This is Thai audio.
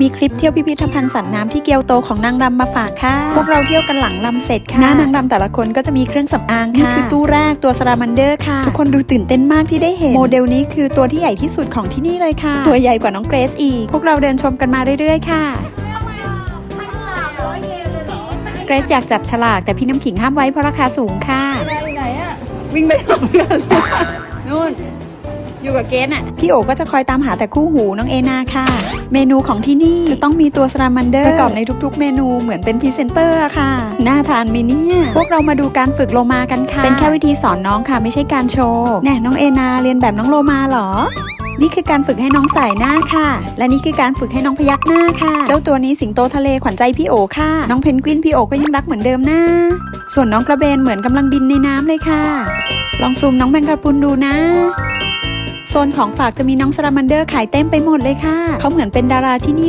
มีคลิปเที่ยวพิพิธภัณฑ์สัตว์น้ำที่เกียวโตของนางรำมาฝากค่ะ พวกเราเที่ยวกันหลังลำเสร็จค่ะ หน้านางรำแต่ละคนก็จะมีเครื่องสำอางค่ะ นี่คือตู้แรกตัวสลามันเดอร์ค่ะ ทุกคนดูตื่นเต้นมากที่ได้เห็น โมเดลนี้คือตัวที่ใหญ่ที่สุดของที่นี่เลยค่ะ ตัวใหญ่กว่าน้องเกรซอีก พวกเราเดินชมกันมาเรื่อยๆค่ะเกรซอยากจับฉลากแต่พี่น้ำขิงห้ามไว้เพราะราคาสูงค่ะ ไหนอะวิ่งไปหลบกันนู่นอยู่ กับเกณฑ์อะพี่โอก็จะคอยตามหาแต่คู่หูน้องเอนาค่ะ เมนูของที่นี่จะต้องมีตัวสลามันเดอร์ประกอบในทุกๆ เมนูเหมือนเป็นพรีเซนเตอร์อะค่ะ น่าทานไหมเนี่ยพวกเรามาดูการฝึกโลมากันค่ะ เป็นแค่วิธีสอนน้องค่ะไม่ใช่การโชว์แน่น้องเอนาเรียนแบบน้องโลมาเหรอนี่คือการฝึกให้น้องสายหน้าค่ะ และนี่คือการฝึกให้น้องพยักหน้าค่ะ เจ้าตัวนี้สิงโตทะเลขวัญใจพี่โอค่ะ น้องเพนกวินพี่โอก็ยังรักเหมือนเดิมนะส่วนน้องกระเบนเหมือนกำลังบินในน้ำเลยค่ะ ลองซูมน้องแมงกะพรุนดูนะ โซนของฝากจะมีน้องสลามันเดอร์ขายเต็มไปหมดเลยค่ะ เขาเหมือนเป็นดาราที่นี่